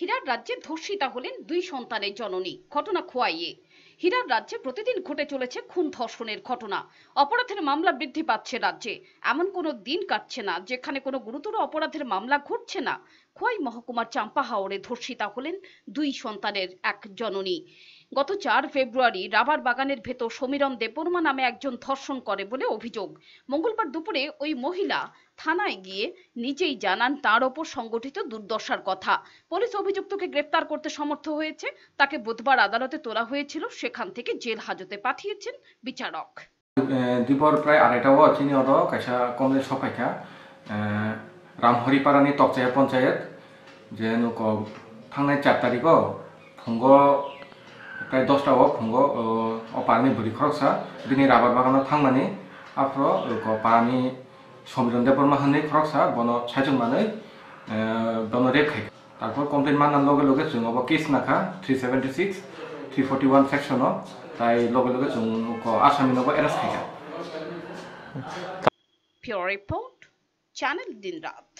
হীরার রাজ্যে ধর্ষিতা হলেন দুই সন্তানের জননী, ঘটনা খোয়াইয়ে। হীরার রাজ্যে প্রতিদিন ঘটে চলেছে খুন ধর্ষণের ঘটনা। অপরাধের মামলা বৃদ্ধি পাচ্ছে রাজ্যে। এমন কোনো দিন কাটছে না যেখানে কোনো গুরুতর অপরাধের মামলা ঘটছে না। খোয়াই মহকুমার চাম্পা হাওড়ে ধর্ষিতা হলেন দুই সন্তানের এক জননী। গত চার ফেব্রুয়ারি রাবার বাগানের ভেতর সমীরণ দেববর্মা নামে একজন ধর্ষণ করে বলে অভিযোগ। মঙ্গলবার দুপুরে ওই মহিলা থানায় গিয়ে নিজেই জানান তার ওপর সংগঠিত দুর্দশার কথা। পুলিশ অভিযুক্তকে গ্রেপ্তার করতে সমর্থ হয়েছে। তাকে বুধবার আদালতে তোলা হয়েছিল। সেখান থেকে জেল হাজতে পাঠিয়েছেন বিচারক। দুপুর প্রায় আড়াইটা আছে নি অত কাইসা কমলে সকাইকা রামহরিপাড়ানি তপচায়া পঞ্চায়েত যে নুক থানায় চার তারিখ ফুঙ্গ প্রায় দশটা ও ফুঙ্গ অপারানি ভরি খরচা দিনের রাবার বাগানো থাংমানি আফ্র পারানি समिरन देबरमा होननाय खरकसा बन सायजोंनानै बन रेप खाय তারপর কমপ্লেন মানার লগে লগে जों अब case नाखा three seventy six three forty one सेक्सनाव তাই লগে লগে जों आसामिनावबो arrest खायखा Pure Report, Channel Din Rat.